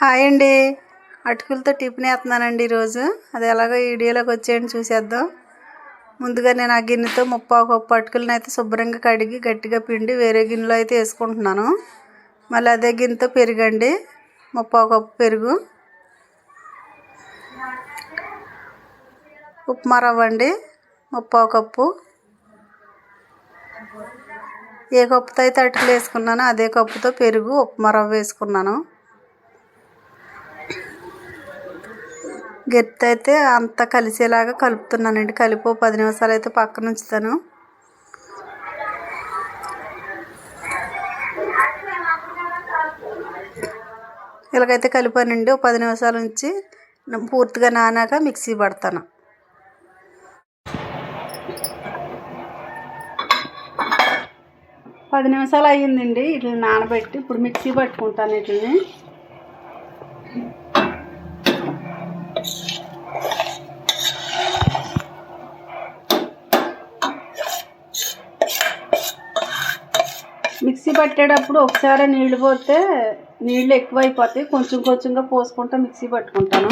Hi అండి. అటుకులతో tiffin వేస్తున్నానండి ఈరోజు. అది ఎలాగో వీడియోలోకి వచ్చేయండి చూసేద్దాం. ముందుగా నేను ఆ గిన్నెతో ముప్పావు కప్పు అటుకులను అయితే శుభ్రంగా కడిగి గట్టిగా పిండి వేరే గిన్నెలో అయితే వేసుకుంటున్నాను. మళ్ళీ అదే గిన్నెతో పెరుగండి. ముప్పావు కప్పు పెరుగు. ఉప్మా రవ్వ అండి. ముప్పావు కప్పు. ఏ కప్పుతో అయితే అటుకులు వేసుకున్నానో అదే కప్పుతో పెరుగు ఉప్మా రవ్వ వేసుకున్నాను. గెత్తి అయితే అంతా కలిసేలాగా కలుపుతున్నానండి. కలిపి పది నిమిషాలు అయితే పక్కన ఉంచుతాను ఇలాగైతే కలిపానండి. ఓ పది నిమిషాల నుంచి పూర్తిగా నానాక మిక్సీ పడతాను. పది నిమిషాలు అయ్యిందండి. ఇట్లా నానబెట్టి ఇప్పుడు మిక్సీ పట్టుకుంటాను వీటిని మిక్సీ పట్టేటప్పుడు ఒకసారి నీళ్ళు పోతే నీళ్ళు ఎక్కువైపోతాయి. కొంచెం కొంచెంగా పోసుకుంటా మిక్సీ పట్టుకుంటాను.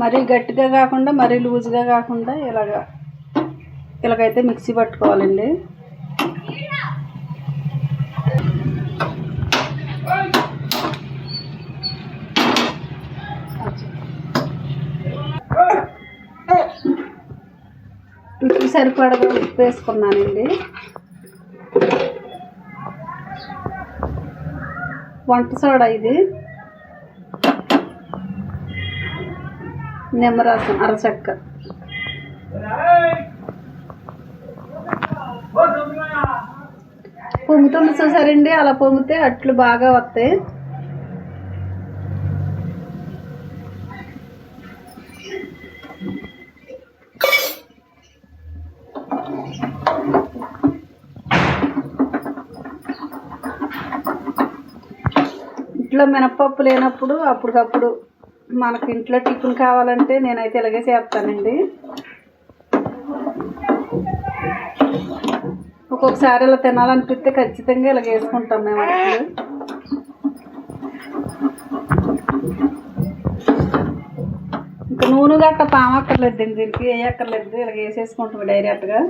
మరీ గట్టిగా కాకుండా మరీ లూజ్గా కాకుండా ఇలాగ ఇలాగైతే మిక్సీ పట్టుకోవాలండి. ఉప్పు సరిపడగా ఉప్పు వేసుకున్నానండి. వంట సోడా ఇది. నిమ్మరసం అరచక్క. పొంగుతుంది చూసారండి? అలా పొంగితే అట్లు బాగా వస్తాయి. ఇంట్లో మినపప్పు లేనప్పుడు అప్పటికప్పుడు మనకి ఇంట్లో టిఫిన్ కావాలంటే నేనైతే ఇలాగే చేస్తానండి. ఒక్కొక్కసారి ఇలా తినాలనిపిస్తే ఖచ్చితంగా ఇలా వేసుకుంటాం మేము అట్లు ఇంకా నూనె గట్ట పామక్కర్లేదండి దీనికి వేయక్కర్లేదు ఇలా వేసేసుకుంటాం డైరెక్ట్గా.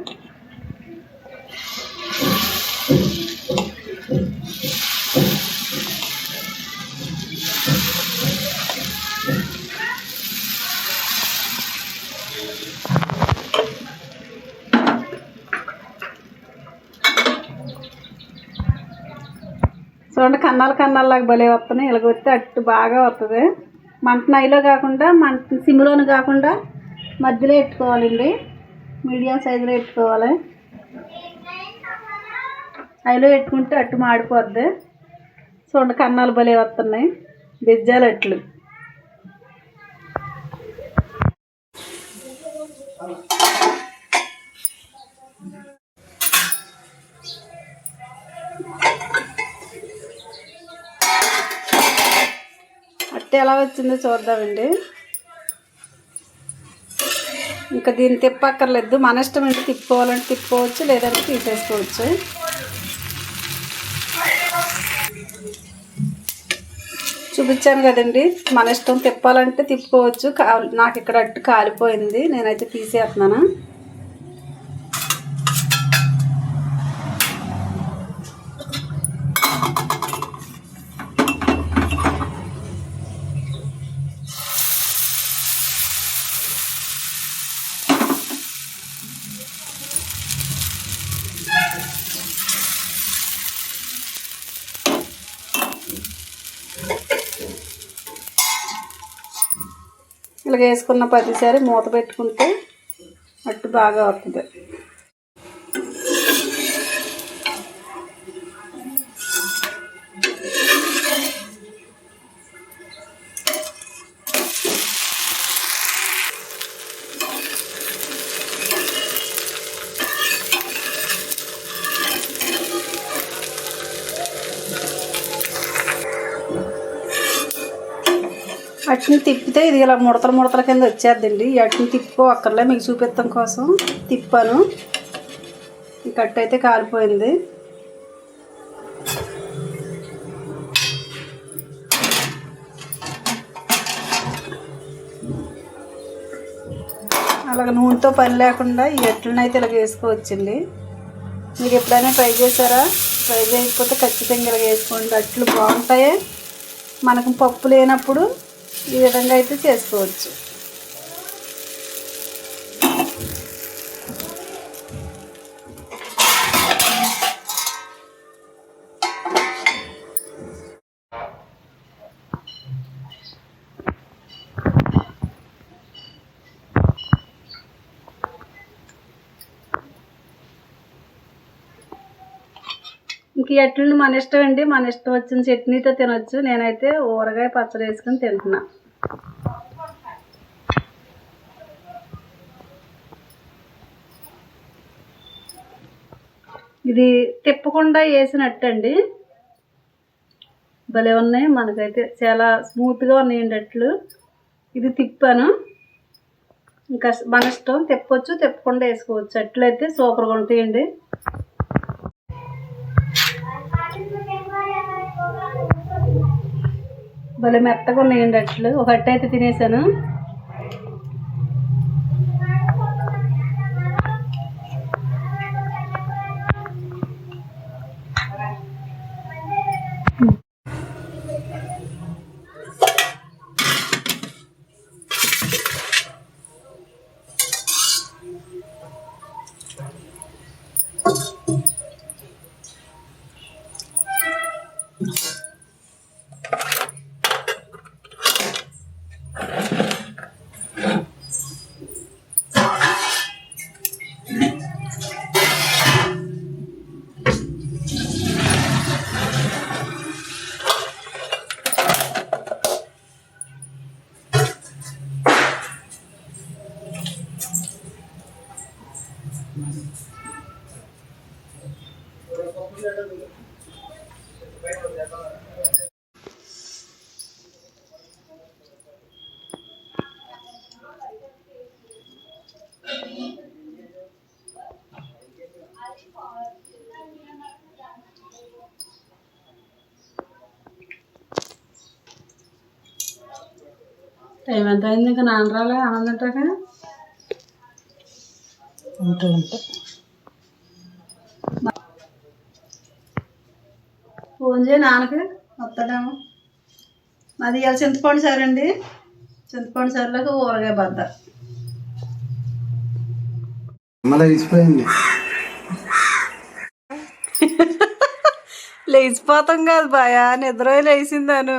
కన్నాలు కన్నాల్లాగా భలే వస్తున్నాయి. ఇలాగ వస్తే అట్టు బాగా వస్తుంది మంట నైలో కాకుండా మంట సిమ్లోను కాకుండా మధ్యలో పెట్టుకోవాలండి. మీడియం సైజులో పెట్టుకోవాలి. అయిలో పెట్టుకుంటే అట్టు మాడిపోద్ది. చూడండి కన్నాలు భలే వస్తున్నాయి బెజ్జాలు అట్లు. ఎలా వచ్చిందో చూద్దామండి. ఇంకా దీన్ని తిప్పక్కర్లేదు. మన ఇష్టం ఏంటి తిప్పుకోవాలంటే తిప్పుకోవచ్చు లేదంటే తీసేసుకోవచ్చు. చూపించాను కదండి. మన ఇష్టం తిప్పాలంటే తిప్పుకోవచ్చు. కా నాకు ఇక్కడ అట్టు కాలిపోయింది. నేనైతే తీసేస్తున్నాను. ఇలాగ వేసుకున్న ప్రతిసారి మూత పెట్టుకుంటే అట్టు బాగా అవుతుంది. అట్ని తిప్పితే ఇది ఇలా ముడతల ముడతల కింద వచ్చేద్దండి. ఈ అట్ని తిప్పుకో అక్కర్లే మీకు చూపిస్తాం కోసం. తిప్పాను. ఈ కట్ అయితే కాలిపోయింది. అలాగ నూనెతో పని లేకుండా ఈ అట్లను అయితే వేసుకోవచ్చండి. మీరు ఎప్పుడైనా ట్రై చేశారా? ట్రై చేయకపోతే ఖచ్చితంగా ఇలా వేసుకోండి. అట్లు బాగుంటాయి. మనకు పప్పు లేనప్పుడు ఈ విధంగా అయితే చేసుకోవచ్చు. ఇంక ఈ మన ఇష్టం అండి. మన ఇష్టం వచ్చిన చట్నీతో తినొచ్చు. నేనైతే ఊరగాయ పచ్చడి వేసుకొని తింటున్నా. ఇది తిప్పకుండా వేసినట్టు అండి భలే ఉన్నాయి. మనకైతే చాలా స్మూత్గా ఉన్నాయండి అట్లు. ఇది తిప్పాను. ఇంకా మన ఇష్టం. తిప్పొచ్చు తిప్పకుండా వేసుకోవచ్చు. అట్లు అయితే సూపర్గా ఉంటాయండి. భలే మెత్తగా ఉన్నాయండి అట్లు ఒక అట్టు అయితే తినేసాను. ఎంత అయింది ఇంకా నాన్న రాలే? ఆనందంటాక ఫోన్ చేయి నాన్నకి వస్తాడేమో. మాది ఇవాళ చింతపండు సార్ అండి. చింతపండు సార్లకు ఊరగాయ బద్ద. ఇచ్చిపోయింది లేచిపోతాం కాదు బాయా నిద్ర లేచిందాను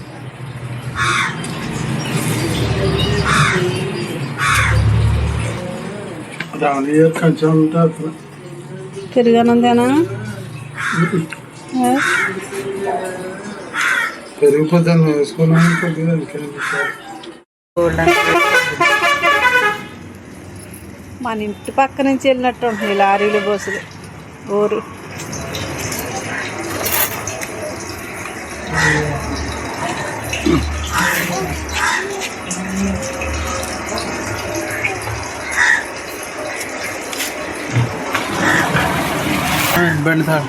పెరిగానందేనా పెరిగిపోతాను వేసుకున్నాను కొద్దిగా మన ఇంటి పక్క నుంచి వెళ్ళినట్టు ఉంటుంది లారీలు బస్సులు. ఊరు. బండి సార్